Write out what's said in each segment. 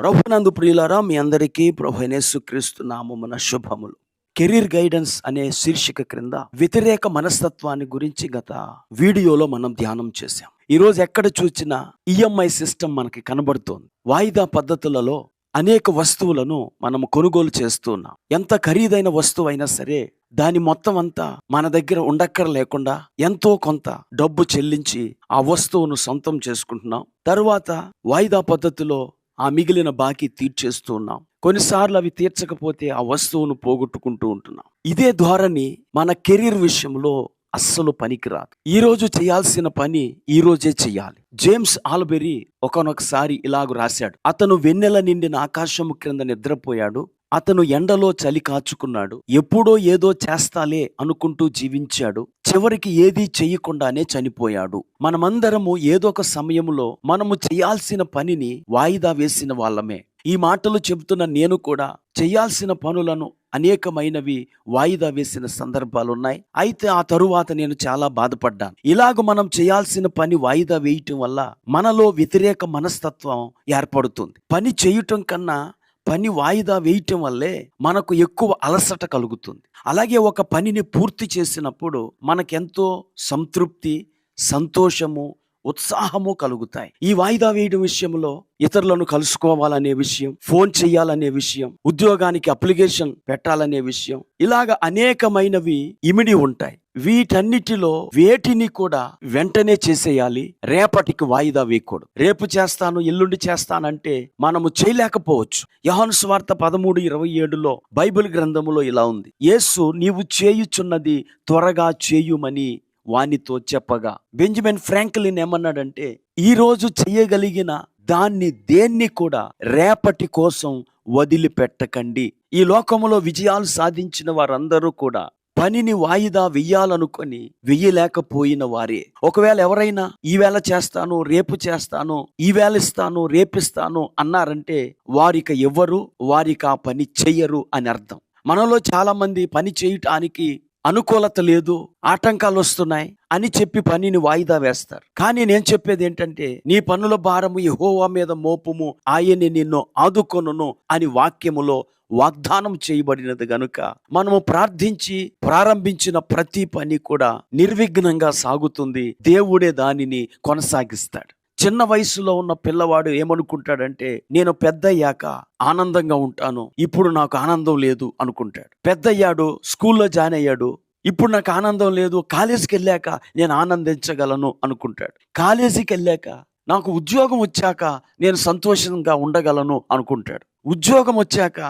ప్రభునందు ప్రియులారా మీ అందరికీ ప్రభు క్రీస్తు నామమున శుభములు. కెరీర్ గైడెన్స్ అనే శీర్షిక క్రింద వ్యతిరేక మనస్తత్వాన్ని గురించి గత వీడియోలో మనం ధ్యానం చేశాం. ఈరోజు ఎక్కడ చూసినా ఈఎంఐ సిస్టమ్ మనకి కనబడుతోంది. వాయిదా పద్ధతులలో అనేక వస్తువులను మనం కొనుగోలు చేస్తున్నాం ఎంత ఖరీదైన వస్తువు అయినా సరే దాని మొత్తం అంతా మన దగ్గర ఉండక్కర లేకుండా ఎంతో కొంత డబ్బు చెల్లించి ఆ వస్తువును సొంతం చేసుకుంటున్నాం. తరువాత వాయిదా పద్ధతిలో ఆ మిగిలిన బాకీ తీర్చేస్తూ ఉన్నాం. కొన్నిసార్లు అవి తీర్చకపోతే ఆ వస్తువును పోగొట్టుకుంటూ ఉంటున్నాం. ఇదే ధోరణి మన కెరీర్ విషయంలో అస్సలు పనికిరాదు. ఈ రోజు చేయాల్సిన పని ఈ రోజే చెయ్యాలి జేమ్స్ ఆల్బెరీ ఒకనొకసారి ఇలాగ రాశాడు. అతను వెన్నెల నిండిన ఆకాశము క్రింద నిద్రపోయాడు. అతను ఎండలో చలి కాచుకున్నాడు. ఎప్పుడో ఏదో చేస్తాలే అనుకుంటూ జీవించాడు. చివరికి ఏదీ చెయ్యకుండానే చనిపోయాడు. మనమందరము ఏదో ఒక సమయంలో మనము చేయాల్సిన పనిని వాయిదా వేసిన వాళ్ళమే. ఈ మాటలు చెబుతున్న నేను కూడా చేయాల్సిన పనులను అనేకమైనవి వాయిదా వేసిన సందర్భాలు ఉన్నాయి అయితే ఆ తరువాత నేను చాలా బాధపడ్డాను. ఇలాగ మనం చేయాల్సిన పని వాయిదా వేయటం వల్ల మనలో వ్యతిరేక మనస్తత్వం ఏర్పడుతుంది. పని చేయటం కన్నా పని వాయిదా వేయటం వల్లే మనకు ఎక్కువ అలసట కలుగుతుంది. అలాగే ఒక పనిని పూర్తి చేసినప్పుడు మనకెంతో సంతృప్తి సంతోషము ఉత్సాహము కలుగుతాయి. ఈ వాయిదా వేయడం విషయంలో ఇతరులను కలుసుకోవాలనే విషయం ఫోన్ చేయాలనే విషయం ఉద్యోగానికి అప్లికేషన్ పెట్టాలనే విషయం ఇలాగ అనేకమైనవి ఇమిడి ఉంటాయి. వీటన్నిటిలో వేటిని కూడా వెంటనే చేసేయాలి. రేపటికి వాయిదా వేయకూడదు. రేపు చేస్తాను ఎల్లుండి చేస్తానంటే మనము చేయలేకపోవచ్చు. యహన్ స్వార్థ పదమూడు ఇరవై ఏడులో బైబిల్ గ్రంథములో ఇలా ఉంది. యేసు నీవు చేయుచున్నది త్వరగా చేయుమని వానితో చెప్పగా బెంజమిన్ ఫ్రాంక్లిన్ ఏమన్నాడంటే ఈ రోజు చేయగలిగిన దాన్ని దేన్ని కూడా రేపటి కోసం వదిలిపెట్టకండి. ఈ లోకంలో విజయాలు సాధించిన వారందరూ కూడా పనిని వాయిదా వెయ్యాలనుకొని వెయ్యలేకపోయిన వారే. ఒకవేళ ఎవరైనా ఈవేళ చేస్తాను రేపు చేస్తాను ఈవేళ ఇస్తాను రేపిస్తాను అన్నారంటే వారిక ఎవ్వరు వారికా పని చెయ్యరు అని అర్థం. మనలో చాలా మంది పని చేయటానికి అనుకూలత లేదు ఆటంకాలు వస్తున్నాయి అని చెప్పి పనిని వాయిదా వేస్తారు. కానీ నేను చెప్పేది ఏంటంటే నీ పనుల భారము యహోవా మీద మోపుము ఆయన్ని నిన్ను ఆదుకొనును అని వాక్యములో వాగ్దానం చేయబడినది గనుక మనము ప్రార్థించి ప్రారంభించిన ప్రతి పని కూడా నిర్విఘ్నంగా సాగుతుంది. దేవుడే దానిని కొనసాగిస్తాడు. చిన్న వయసులో ఉన్న పిల్లవాడు ఏమనుకుంటాడంటే నేను పెద్దయ్యాక ఆనందంగా ఉంటాను. ఇప్పుడు నాకు ఆనందం లేదు అనుకుంటాడు. పెద్దయ్యాడు స్కూల్లో జాయిన్ అయ్యాడు. ఇప్పుడు నాకు ఆనందం లేదు. కాలేజీకి వెళ్ళాక నేను ఆనందించగలను అనుకుంటాడు. కాలేజీకి వెళ్ళాక నాకు ఉద్యోగం వచ్చాక నేను సంతోషంగా ఉండగలను అనుకుంటాడు. ఉద్యోగం వచ్చాక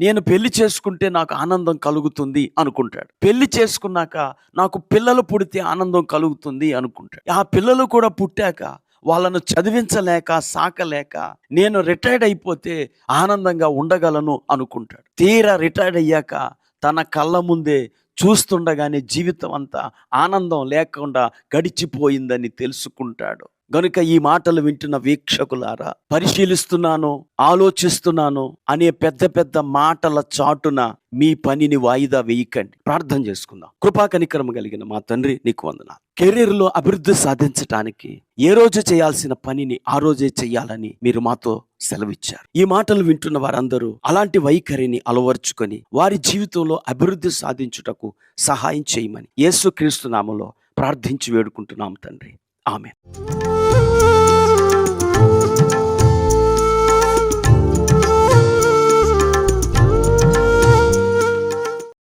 నేను పెళ్ళి చేసుకుంటే నాకు ఆనందం కలుగుతుంది అనుకుంటాడు. పెళ్ళి చేసుకున్నాక నాకు పిల్లలు పుడితే ఆనందం కలుగుతుంది అనుకుంటాడు. ఆ పిల్లలు కూడా పుట్టాక వాళ్ళను చదివించలేక సాకలేక నేను రిటైర్డ్ అయిపోతే ఆనందంగా ఉండగలను అనుకుంటాడు. తీరా రిటైర్డ్ అయ్యాక తన కళ్ళ ముందే చూస్తుండగానే జీవితం అంతా ఆనందం లేకుండా గడిచిపోయిందని తెలుసుకుంటాడు. గనుక ఈ మాటలు వింటున్న వీక్షకులారా పరిశీలిస్తున్నాను ఆలోచిస్తున్నాను అనే పెద్ద పెద్ద మాటల చాటున మీ పనిని వాయిదా వేయకండి. ప్రార్థన చేసుకుందాం. కృపా కనికరం కలిగిన మా తండ్రి నీకు వందనాలు. కెరీర్లో అభివృద్ధి సాధించటానికి ఏ రోజు చేయాల్సిన పనిని ఆ రోజే చేయాలని మీరు మాతో సెలవిచ్చారు. ఈ మాటలు వింటున్న వారందరూ అలాంటి వైఖరిని అలవర్చుకొని వారి జీవితంలో అభివృద్ధి సాధించుటకు సహాయం చేయమని యేసుక్రీస్తు క్రీస్తు ప్రార్థించి వేడుకుంటున్నాం తండ్రి. आमिर